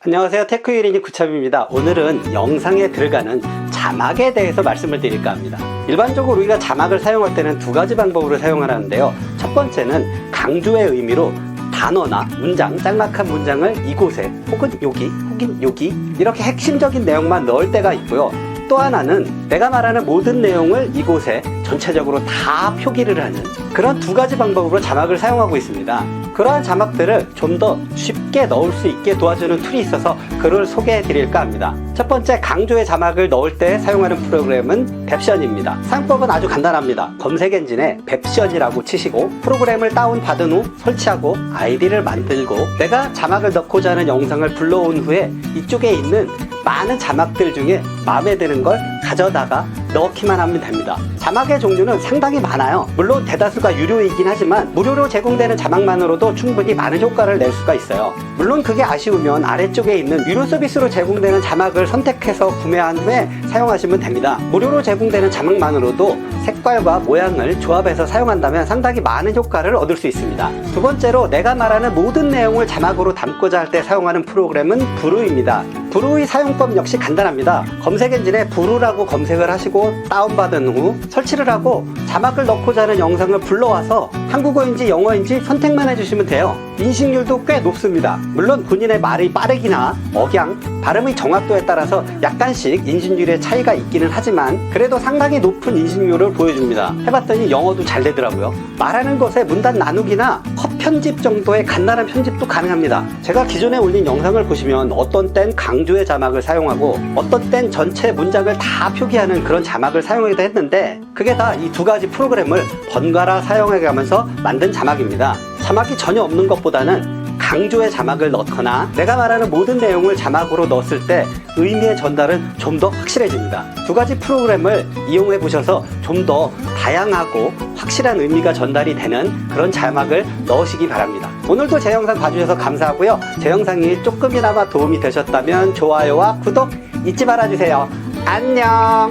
안녕하세요. 테크유리니 구참입니다. 오늘은 영상에 들어가는 자막에 대해서 말씀을 드릴까 합니다. 일반적으로 우리가 자막을 사용할 때는 두 가지 방법으로 사용하는데요. 첫 번째는 강조의 의미로 단어나 문장, 짤막한 문장을 이곳에 혹은 여기, 혹은 여기 이렇게 핵심적인 내용만 넣을 때가 있고요 또 하나는 내가 말하는 모든 내용을 이곳에 전체적으로 다 표기를 하는 그런 두 가지 방법으로 자막을 사용하고 있습니다. 그러한 자막들을 좀 더 쉽게 넣을 수 있게 도와주는 툴이 있어서 그걸 소개해 드릴까 합니다. 첫 번째 강조의 자막을 넣을 때 사용하는 프로그램은 뱁션입니다. 사용법은 아주 간단합니다. 검색 엔진에 뱁션이라고 치시고 프로그램을 다운받은 후 설치하고 아이디를 만들고 내가 자막을 넣고자 하는 영상을 불러온 후에 이쪽에 있는 많은 자막들 중에 마음에 드는 걸 가져다가 넣기만 하면 됩니다. 자막의 종류는 상당히 많아요. 물론 대다수가 유료이긴 하지만 무료로 제공되는 자막만으로도 충분히 많은 효과를 낼 수가 있어요. 물론 그게 아쉬우면 아래쪽에 있는 유료 서비스로 제공되는 자막을 선택해서 구매한 후에 사용하시면 됩니다. 무료로 제공되는 자막만으로도 색깔과 모양을 조합해서 사용한다면 상당히 많은 효과를 얻을 수 있습니다. 두 번째로 내가 말하는 모든 내용을 자막으로 담고자 할 때 사용하는 프로그램은 브루입니다. 브루의 사용법 역시 간단합니다. 검색 엔진에 브루라고 검색을 하시고 다운받은 후 설치를 하고 자막을 넣고자 하는 영상을 불러와서 한국어인지 영어인지 선택만 해주시면 돼요. 인식률도 꽤 높습니다. 물론 본인의 말이 빠르기나 억양, 발음의 정확도에 따라서 약간씩 인식률의 차이가 있기는 하지만 그래도 상당히 높은 인식률을 보여줍니다. 해봤더니 영어도 잘 되더라고요. 말하는 것에 문단 나누기나 컷 편집 정도의 간단한 편집도 가능합니다. 제가 기존에 올린 영상을 보시면 어떤 땐 강조의 자막을 사용하고 어떤 땐 전체 문장을 다 표기하는 그런 자막을 사용하기도 했는데 그게 다 이 두 가지 프로그램을 번갈아 사용해 가면서 만든 자막입니다. 자막이 전혀 없는 것보다는 강조의 자막을 넣거나 내가 말하는 모든 내용을 자막으로 넣었을 때 의미의 전달은 좀 더 확실해집니다. 두 가지 프로그램을 이용해 보셔서 좀 더 다양하고 확실한 의미가 전달이 되는 그런 자막을 넣으시기 바랍니다. 오늘도 제 영상 봐주셔서 감사하고요. 제 영상이 조금이나마 도움이 되셨다면 좋아요와 구독 잊지 말아주세요. 안녕!